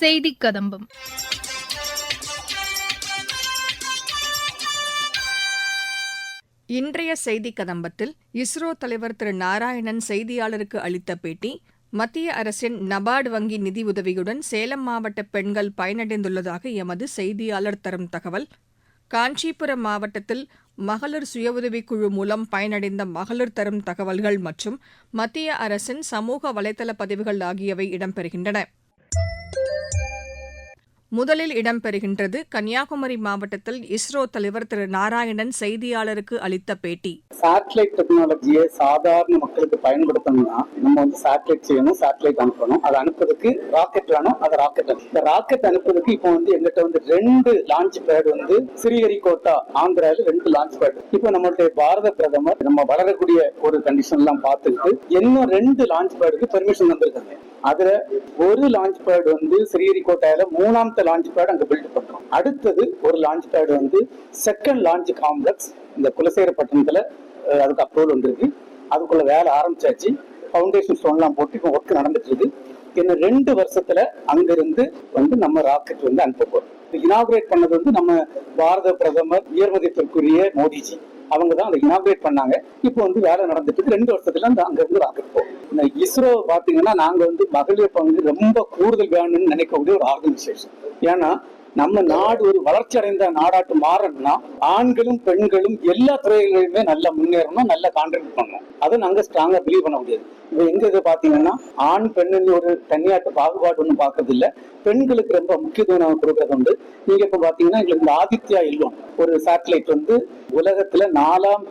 செய்தி கதம்பம். இன்றைய செய்தி கதம்பத்தில் இஸ்ரோ தலைவர் திரு நாராயணன் செய்தியாளருக்கு அளித்த பேட்டி மத்திய அரசின் நபார்டு வங்கி நிதியுதவியுடன் சேலம் மாவட்ட பெண்கள் பயனடைந்துள்ளதாக எமது செய்தியாளர் தரும் தகவல். காஞ்சிபுரம் மாவட்டத்தில் மகளிர் சுய உதவிக் குழு மூலம் பயனடைந்த மகளிர் தரும் தகவல்கள் மற்றும் மத்திய அரசின் சமூக வலைதள பதிவுகள் ஆகியவை இடம்பெறுகின்றன. முதலில் இடம்பெறுகின்றது கன்னியாகுமரி மாவட்டத்தில் இஸ்ரோ தலைவர் திரு நாராயணன் செய்தியாளருக்கு அளித்த பேட்டி. சேட்டலைட் டெக்னாலஜியை சாதாரண மக்களுக்கு பயன்படுத்தணும்னா நம்ம வந்து சேட்டலைட் செய்யணும் சேட்டலைட் அனுப்பணும். அதை அனுப்புறதுக்கு ராக்கெட் வேணும் அது ராக்கெட் இந்த ராக்கெட் அனுப்புறதுக்கு இப்போ வந்து எங்கிட்ட வந்து ரெண்டு லான்ச் பேட் வந்து ஸ்ரீஹரிகோட்டா ஆந்திராவில் ரெண்டு லான்ச் பேட் இப்போ நம்மளுடைய பாரத பிரதமர் நம்ம வளரக்கூடிய ஒரு கண்டிஷன் எல்லாம் பார்த்துக்கிட்டு இன்னும் ரெண்டு லான்ச் பேடுக்கு பெர்மிஷன் வந்திருக்காங்க. அதுல ஒரு லான்ச் பேட் வந்து ஸ்ரீஹரிகோட்டால அடுத்த லான்ச் பேட் அங்கே பில்ட் பண்ணுறோம் அடுத்தது ஒரு லான்ச் பேடு வந்து செகண்ட் லான்ச் காம்ப்ளெக்ஸ் இந்த குலசேகரப்பட்டினத்துல அதுக்கு அப்ரூவல் வந்துருக்கு. அதுக்குள்ள வேலை ஆரம்பிச்சாச்சு. ஃபவுண்டேஷன் ஸ்டோன்லாம் போட்டு இப்போ ஒர்க் நடந்துட்டு இருக்கு. இன்னும் ரெண்டு வருஷத்துல அங்கிருந்து வந்து நம்ம ராக்கெட் வந்து அனுப்ப போறோம். இனாகிரேட் பண்ணது வந்து நம்ம பாரத பிரதமர் உயர்மதிப்பிற்குரிய மோடிஜி. அவங்க தான் அதை இனாகிரேட் பண்ணாங்க. இப்போ வந்து வேலை நடந்துட்டு ரெண்டு வருஷத்துல அந்த அங்க இருந்து ராக்கெட் போகும். இந்த இஸ்ரோ பாத்தீங்கன்னா நாங்க வந்து மகளிர் பங்கு ரொம்ப கூடுதல் வேணும்னு நினைக்கக்கூடிய ஒரு ஆர்கனைசேஷன் ஏன்னா நம்ம நாடு ஒரு வளர்ச்சி அடைந்த நாடாட்டு மாறணும்னா ஆண்களும் பெண்களும் எல்லா துறைகளிலுமே நல்லா முன்னேறணும் நல்லா கான்ட்ரிபியூட் பண்ணணும். அதை நாங்க ஸ்ட்ராங்கா பிலீவ் பண்ண முடியாது. இப்போ எங்க இது பாத்தீங்கன்னா ஆண் பெண்ணுன்னு ஒரு தனியாட்டு பாகுபாடு ஒன்றும் பார்க்கறது இல்ல பெண்களுக்கு ரொம்ப முக்கியத்துவம் நாங்க கொடுக்கறது உண்டு. நீங்க இப்ப பாத்தீங்கன்னா எங்களுக்கு இந்த ஆதித்யா இல்லம் ஒரு சேட்டலைட் வந்து உலகத்துல நாலாம்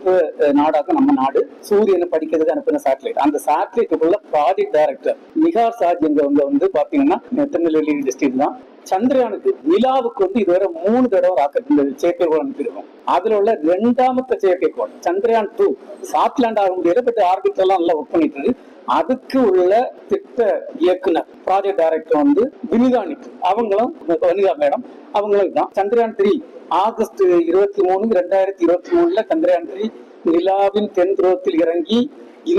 நாடாக நம்ம நாடு. சூரியனை படிக்கிறதுக்கு அனுப்பின சேட்டலைட் அந்த சேட்டலைட்டுக்குள்ள ப்ராஜெக்ட் டைரக்டர் நிகார் சாஜ் எங்க வந்து வந்து பாத்தீங்கன்னா திருநெல்வேலி டிஸ்ட்ரிக்ட் தான். சந்திரயானுக்கு நிலாவுக்கு வந்து இதுவரை மூணு தடவை ராக்கெட் இந்த செயற்கைக்கோள் அனுப்பியிருக்கோம். அதுல உள்ள ரெண்டாமத்த செயற்கைக்கோள் சந்திரயான் டூ சாட்லாண்ட் ஆக முடியல பட் ஆர்பிட் எல்லாம் நல்லா ஒர்க் பண்ணிட்டு இருக்கு. அதுக்கு உள்ள திட்ட இயக்குனர் ப்ராஜெக்ட் டைரக்டர் வந்து வினிதா அவங்களும் வனிதா மேடம் அவங்களும் தான் சந்திரயான் த்ரீ ஆகஸ்ட் இருபத்தி மூணு ரெண்டாயிரத்தி இருபத்தி மூணுல சந்திரயான் த்ரீ நிலாவின் தென் துருவத்தில் இறங்கி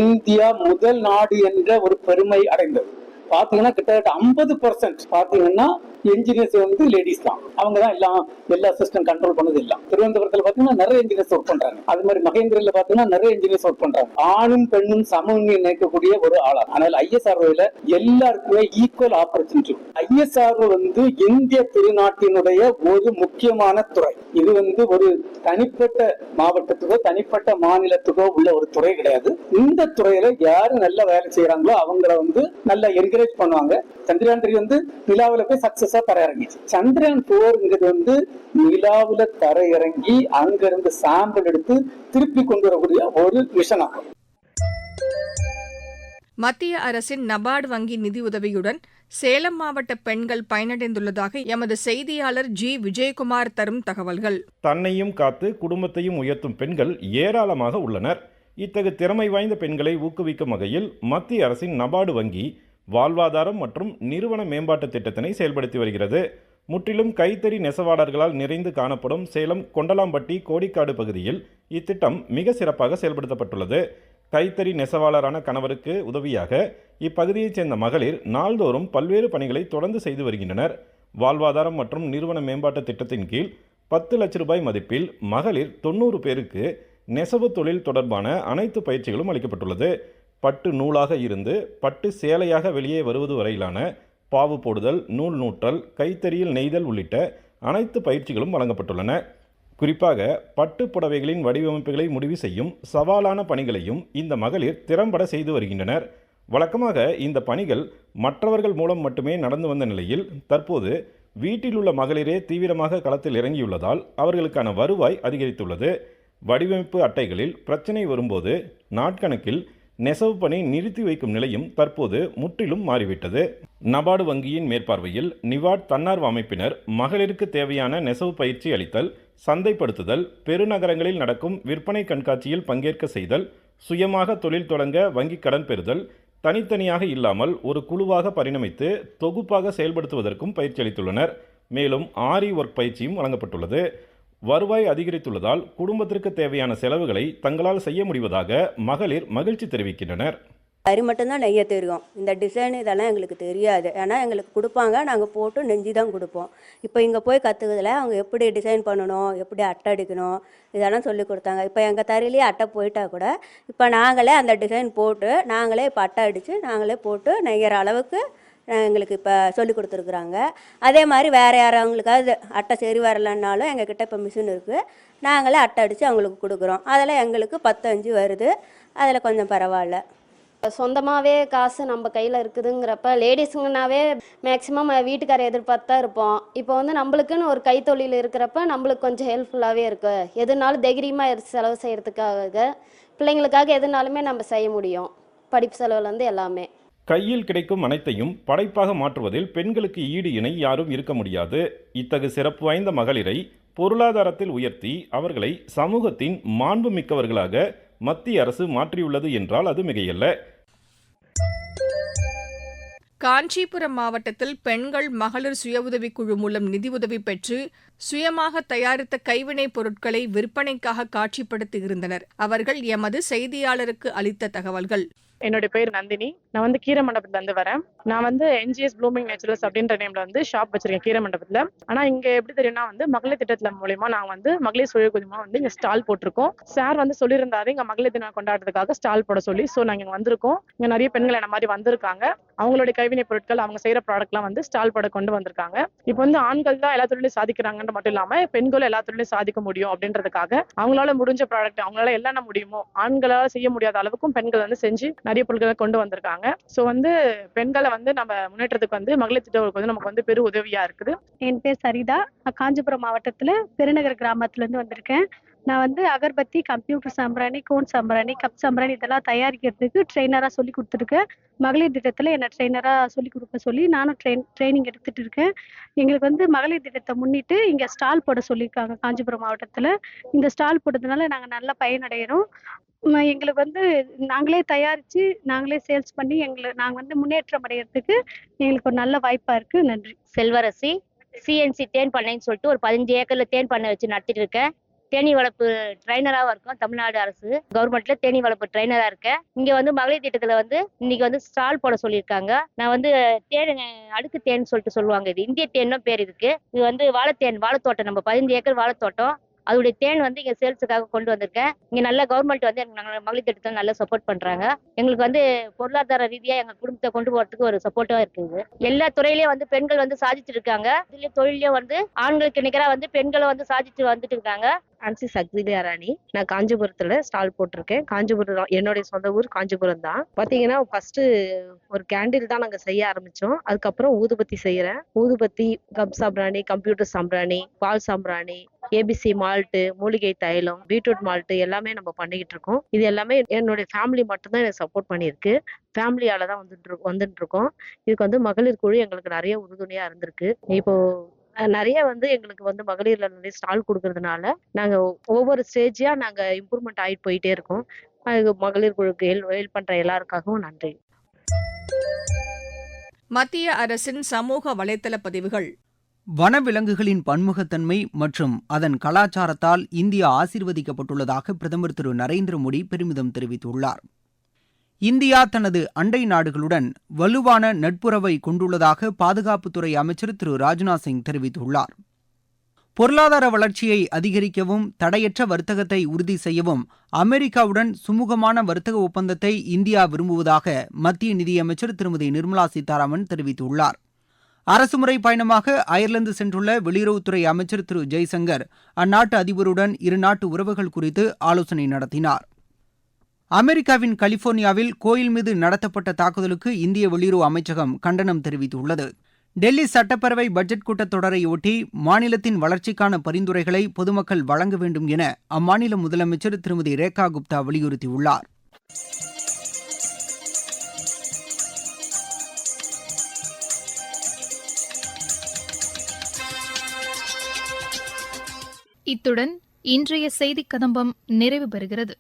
இந்தியா முதல் நாடு என்ற ஒரு பெருமை அடைந்தது. பாத்தீங்கன்னா கிட்டத்தட்ட ஐம்பது பர்சன்ட் பாத்தீங்கன்னா என்ஜினியர்ஸ் வந்து லேடிஸ் தான். அவங்க தான் எல்லாம் எல்லா சிஸ்டம் கண்ட்ரோல் பண்ணது எல்லாம் திருவனந்தபுரத்துல பாத்தீங்கன்னா நிறைய இன்ஜினியர்ஸ் ஒர்க் பண்றாங்க. அது மாதிரி மகேந்திரில பாத்தீங்கன்னா நிறைய இன்ஜினியர்ஸ் ஒர்க் பண்றாங்க. ஆணும் பெண்ணும் சமம் நினைக்கக்கூடிய ஒரு ஆளா. ஆனால் ஐஎஸ்ஆர்ஓல எல்லாருக்குமே ஈக்குவல் ஆப்பர்ச்சுனிட்டி ஐஎஸ்ஆர்ஓ வந்து இந்திய திருநாட்டினுடைய ஒரு முக்கியமான துறை. இது வந்து ஒரு தனிப்பட்ட மாவட்டத்துக்கோ தனிப்பட்ட மாநிலத்துக்கோ உள்ள ஒரு துறை கிடையாது. இந்த துறையில யாரு நல்ல வேலை செய்யறாங்களோ அவங்கள வந்து நல்லா என்கரேஜ் பண்ணுவாங்க. சந்திரயான் த்ரீ வந்து நிலாவில போய் சக்சஸா தர இறங்கிச்சு. சந்திரயான் போர்ங்கிறது வந்து நிலாவுல தர இறங்கி அங்க இருந்து சாம்பிள் எடுத்து திருப்பி கொண்டு வரக்கூடிய ஒரு மிஷன் ஆகும். மத்திய அரசின் நபார்டு வங்கி நிதியுதவியுடன் சேலம் மாவட்ட பெண்கள் பயனடைந்துள்ளதாக எமது செய்தியாளர் ஜி. விஜயகுமார் தரும் தகவல்கள். தன்னையும் காத்து குடும்பத்தையும் உயர்த்தும் பெண்கள் ஏராளமாக உள்ளனர். இத்தகு திறமை வாய்ந்த பெண்களை ஊக்குவிக்கும் வகையில் மத்திய அரசின் நபார்டு வங்கி வாழ்வாதாரம் மற்றும் நிறுவன மேம்பாட்டு திட்டத்தினை செயல்படுத்தி வருகிறது. முற்றிலும் கைத்தறி நெசவாளர்களால் நிறைந்து காணப்படும் சேலம் கொண்டலாம்பட்டி கோடிக்காடு பகுதியில் இத்திட்டம் மிக சிறப்பாக செயல்படுத்தப்பட்டுள்ளது. கைத்தறி நெசவாளரான கணவருக்கு உதவியாக இப்பகுதியைச் சேர்ந்த மகளிர் நாள்தோறும் பல்வேறு பணிகளை தொடர்ந்து செய்து வருகின்றனர். வாழ்வாதாரம் மற்றும் நிறுவன மேம்பாட்டு திட்டத்தின் கீழ் பத்து லட்ச ரூபாய் மதிப்பில் மகளிர் தொண்ணூறு பேருக்கு நெசவு தொழில் தொடர்பான அனைத்து பயிற்சிகளும் அளிக்கப்பட்டுள்ளது. பட்டு நூலாக இருந்து பட்டு சேலையாக வெளியே வருவது வரையிலான பாவு போடுதல் நூல் நூற்றல் கைத்தறியில் நெய்தல் உள்ளிட்ட அனைத்து பயிற்சிகளும் வழங்கப்பட்டுள்ளன. குறிப்பாக பட்டு புடவைகளின் வடிவமைப்புகளை முடிவு செய்யும் சவாலான பணிகளையும் இந்த மகளிர் திறம்பட செய்து வருகின்றனர். வழக்கமாக இந்த பணிகள் மற்றவர்கள் மூலம் மட்டுமே நடந்து வந்த நிலையில் தற்போது வீட்டில் உள்ள மகளிரே தீவிரமாக களத்தில் இறங்கியுள்ளதால் அவர்களுக்கான வருவாய் அதிகரித்துள்ளது. வடிவமைப்பு அட்டைகளில் பிரச்சனை வரும்போது நாட்கணக்கில் நெசவு பணி நிறுத்தி வைக்கும் நிலையும் தற்போது முற்றிலும் மாறிவிட்டது. நபார்டு வங்கியின் மேற்பார்வையில் நிவாட் தன்னார்வ அமைப்பினர் மகளிருக்கு தேவையான நெசவு பயிற்சி அளித்தல் சந்தைப்படுத்துதல் பெருநகரங்களில் நடக்கும் விற்பனை கண்காட்சியில் பங்கேற்க செய்தல் சுயமாக தொழில் தொடங்க வங்கி கடன் பெறுதல் தனித்தனியாக இல்லாமல் ஒரு குழுவாக பரிணமித்து தொகுப்பாக செயல்படுத்துவதற்கும் பயிற்சி அளித்துள்ளனர் மேலும் ஆரி ஒர்க் பயிற்சியும் வழங்கப்பட்டுள்ளது. வருவாய் அதிகரித்துள்ளதால் குடும்பத்திற்கு தேவையான செலவுகளை தங்களால் செய்ய முடிவதாக மகளிர் மகிழ்ச்சி தெரிவிக்கின்றனர். தறி மட்டும்தான் நெய்ய தெரியும் இந்த டிசைன் இதெல்லாம் எங்களுக்கு தெரியாது. ஏன்னா எங்களுக்கு கொடுப்பாங்க. நாங்கள் போட்டு நெஞ்சு தான் கொடுப்போம். இப்போ இங்கே போய் கற்றுக்கிறதுல அவங்க எப்படி டிசைன் பண்ணணும் எப்படி அட்டை அடிக்கணும் இதெல்லாம் சொல்லி கொடுத்தாங்க. இப்போ எங்கள் தரையிலேயே அட்டை போயிட்டா கூட இப்போ நாங்களே அந்த டிசைன் போட்டு நாங்களே இப்போ அட்டை அடித்து நாங்களே போட்டு நெய்கிற அளவுக்கு எங்களுக்கு இப்போ சொல்லி கொடுத்துருக்குறாங்க. அதே மாதிரி வேறு யாராவங்களுக்காவது அட்டை சரி வரலன்னாலும் எங்ககிட்ட இப்போ மிஷின் இருக்குது நாங்களே அட்டை அடித்து அவங்களுக்கு கொடுக்குறோம். அதில் எங்களுக்கு பத்தஞ்சு வருது. அதில் கொஞ்சம் பரவாயில்ல. சொந்தமாகவே காசு நம்ம கையில் இருக்குதுங்கிறப்ப லேடிஸுங்கனாவே மேக்ஸிமம் வீட்டுக்காரை எதிர்பார்த்து தான் இருப்போம். இப்போ வந்து நம்மளுக்குன்னு ஒரு கைத்தொழில் இருக்கிறப்ப நம்மளுக்கு கொஞ்சம் ஹெல்ப்ஃபுல்லாகவே இருக்கு. எதுனாலும் தைரியமாக செலவு செய்கிறதுக்காக பிள்ளைங்களுக்காக எதுனாலுமே நம்ம செய்ய முடியும். படிப்பு செலவுலேருந்து எல்லாமே. கையில் கிடைக்கும் அனைத்தையும் படைப்பாக மாற்றுவதில் பெண்களுக்கு ஈடு இணை யாரும் இருக்க முடியாது. இத்தகு சிறப்பு வாய்ந்த மகளிரை பொருளாதாரத்தில் உயர்த்தி அவர்களை சமூகத்தின் மாண்புமிக்கவர்களாக மத்திய அரசு மாற்றியுள்ளது என்றால் அது மிகையல்ல. காஞ்சிபுரம் மாவட்டத்தில் பெண்கள் மகளிர் சுய உதவிக் குழு மூலம் நிதியுதவி பெற்று சுயமாக தயாரித்த கைவினைப் பொருட்களை விற்பனைக்காக காட்சிப்படுத்தி இருந்தனர் அவர்கள் எமது செய்தியாளருக்கு அளித்த தகவல்கள். என்னுடைய பேர் நந்தினி. நான் வந்து கீரை மண்டபத்துல இருந்து வரேன். நான் வந்து என்ஜிஎஸ் ப்ளூமிங் நேச்சுரல்ஸ் அப்படின்ற நேம்ல வந்து ஷாப் வச்சிருக்கேன் கீரை மண்டபத்துல. ஆனா இங்க எப்படி தெரியும்னா வந்து மகளிர் திட்டத்துல மூலியமா நாங்க வந்து மகளிர் சுய குதிமா வந்து இங்க ஸ்டால் போட்டிருக்கோம். சார் வந்து சொல்லியிருந்தாரு இங்க மகளிர் தினம் கொண்டாடுறதுக்காக ஸ்டால் போட சொல்லி. சோ நாங்க இங்க வந்திருக்கோம். இங்க நிறைய பெண்கள் என்ன மாதிரி வந்திருக்காங்க. அவங்களுடைய கைவினை பொருட்கள் அவங்க செய்யற ப்ராடக்ட்லாம் வந்து ஸ்டால் பட கொண்டு வந்திருக்காங்க. இப்போ வந்து ஆண்கள் தான் எல்லா தொழிலையும் சாதிக்கிறாங்கன்னு மட்டும் இல்லாம பெண்களும் எல்லா தொழிலையும் சாதிக்க முடியும் அப்படின்றதுக்காக அவங்களால முடிஞ்ச ப்ராடக்ட் அவங்களால என்னென்ன முடியுமோ ஆண்களால செய்ய முடியாத அளவுக்கும் பெண்கள் வந்து செஞ்சு நிறைய பொருட்களை கொண்டு வந்திருக்காங்க. ஸோ வந்து பெண்களை வந்து நம்ம முன்னேற்றத்துக்கு வந்து மகளிர் திட்டம் வந்து நமக்கு வந்து பெரு உதவியா இருக்குது. என் பேர் சரிதா. காஞ்சிபுரம் மாவட்டத்தில் பெருநகர் கிராமத்துலேருந்து வந்திருக்கேன். நான் வந்து அகர்பத்தி கம்ப்யூட்டர் சாம்பிராணி கோன் சாம்பிராணி கப் சாம்பிராணி இதெல்லாம் தயாரிக்கிறதுக்கு ட்ரெயினராக சொல்லி கொடுத்துருக்கேன். மகளிர் திட்டத்தில் என்னை ட்ரெயினராக சொல்லி கொடுக்க சொல்லி நானும் ட்ரெயின் ட்ரைனிங் எடுத்துகிட்டு இருக்கேன். எங்களுக்கு வந்து மகளிர் திட்டத்தை முன்னிட்டு இங்கே ஸ்டால் போட சொல்லியிருக்காங்க காஞ்சிபுரம் மாவட்டத்தில். இந்த ஸ்டால் போட்டதுனால நாங்கள் நல்லா பயனடைகிறோம் எங்களுக்கு வந்து நாங்களே தயாரித்து நாங்களே சேல்ஸ் பண்ணி எங்களை நாங்கள் வந்து முன்னேற்றம் அடைகிறதுக்கு எங்களுக்கு ஒரு நல்ல வாய்ப்பாக இருக்குது நன்றி. செல்வரசி சிஎன்சி தேன் பண்ணைன்னு சொல்லிட்டு ஒரு பதினஞ்சு ஏக்கரில் தேன் பண்ணை வச்சு நடத்திட்டு இருக்கேன். தேனி வளர்ப்பு ட்ரைனராகவும் இருக்கோம் தமிழ்நாடு அரசு. கவர்மெண்ட்ல தேனி வளர்ப்பு ட்ரைனரா இருக்கேன். இங்க வந்து மகளிர் திட்டத்துல வந்து இன்னைக்கு வந்து ஸ்டால் போட சொல்லியிருக்காங்க. நான் வந்து தேன் அடுக்கு தேன் சொல்லிட்டு சொல்லுவாங்க இது. இந்திய தேன்னும் பேர் இதுக்கு. இது வந்து வாழைத்தேன் வாழைத்தோட்டம். நம்ம பதினஞ்சு ஏக்கர் வாழைத்தோட்டம். அதோடைய தேன் வந்து இங்கே சேல்ஸுக்காக கொண்டு வந்திருக்கேன். இங்கே நல்ல கவர்மெண்ட் வந்து எனக்கு மகளிர் திட்டத்தை நல்லா சப்போர்ட் பண்ணுறாங்க எங்களுக்கு வந்து பொருளாதார ரீதியாக எங்கள் குடும்பத்தை கொண்டு போகிறதுக்கு ஒரு சப்போர்ட்டாக இருக்குது எல்லா துறையிலையும் வந்து பெண்கள் வந்து சாதிச்சிருக்காங்க இதுலேயும் தொழிலையும் வந்து ஆண்களுக்கு நிகராக வந்து பெண்களும் வந்து சாதிச்சு வந்துட்டு இருக்காங்க. அன்சி சக்திலியா ராணி நான் காஞ்சிபுரத்துல ஸ்டால் போட்டிருக்கேன். காஞ்சிபுரம் என்னுடைய சொந்த ஊர் காஞ்சிபுரம் தான். பாத்தீங்கன்னா ஃபர்ஸ்ட் ஒரு கேண்டில் தான் நாங்க செய்ய ஆரம்பிச்சோம். அதுக்கப்புறம் ஊதுபத்தி செய்யறேன் ஊதுபத்தி கப் சாம்பிராணி கம்ப்யூட்டர் சாம்பிராணி பால் சாம்பிராணி ஏபிசி மால்ட்டு மூலிகை தைலம் பீட்ரூட் மால்ட்டு எல்லாமே நம்ம பண்ணிக்கிட்டு இருக்கோம். இது எல்லாமே என்னுடைய ஃபேமிலி மட்டும்தான் எனக்கு சப்போர்ட் பண்ணியிருக்கு. ஃபேமிலியால தான் வந்துட்டு வந்துட்டு இருக்கோம். இதுக்கு வந்து மகளிர் குழு எங்களுக்கு நிறைய உறுதுணையா இருந்திருக்கு. இப்போ நிறைய வந்து எங்களுக்கு வந்து மகளிர்ல நிறைய ஸ்டால் கொடுக்கறதுனால நாங்க ஒவ்வொரு ஸ்டேஜியா நாங்க இம்ப்ரூவ்மெண்ட் ஆயிட்டு போயிட்டே இருக்கோம். மகளிர் குழுக்கு ஹெல்ப் பண்ற எல்லாருக்காகவும் நன்றி. மத்திய அரசின் சமூக வலைதள பதிவுகள். வனவிலங்குகளின் பன்முகத்தன்மை மற்றும் அதன் கலாச்சாரத்தால் இந்தியா ஆசீர்வதிக்கப்பட்டுள்ளதாக பிரதமர் திரு நரேந்திர மோடி பெருமிதம் தெரிவித்துள்ளார். இந்தியா தனது அண்டை நாடுகளுடன் வலுவான நட்புறவை கொண்டுள்ளதாக பாதுகாப்புத்துறை அமைச்சர் திரு. ராஜ்நாத் சிங் தெரிவித்துள்ளார். பொருளாதார வளர்ச்சியை அதிகரிக்கவும் தடையற்ற வர்த்தகத்தை உறுதி செய்யவும் அமெரிக்காவுடன் சுமூகமான வர்த்தக ஒப்பந்தத்தை இந்தியா விரும்புவதாக மத்திய நிதியமைச்சர் திருமதி நிர்மலா சீதாராமன் தெரிவித்துள்ளார். அரசுமுறை பயணமாக அயர்லாந்து சென்றுள்ள வெளியுறவுத்துறை அமைச்சர் திரு. ஜெய்சங்கர் அந்நாட்டு அதிபருடன் இருநாட்டு உறவுகள் குறித்து ஆலோசனை நடத்தினார். அமெரிக்காவின் கலிபோர்னியாவில் கோயில் மீது நடத்தப்பட்ட தாக்குதலுக்கு இந்திய வெளியுறவு அமைச்சகம் கண்டனம் தெரிவித்துள்ளது. டெல்லி சட்டப்பேரவை பட்ஜெட் கூட்டத்தொடரையொட்டி மாநிலத்தின் வளர்ச்சிக்கான பரிந்துரைகளை பொதுமக்கள் வழங்க வேண்டும் என அம்மாநில முதலமைச்சர் திருமதி ரேகா குப்தா வலியுறுத்தியுள்ளார். இத்துடன் இன்றைய செய்திக் கதம்பம் நிறைவு பெறுகிறது.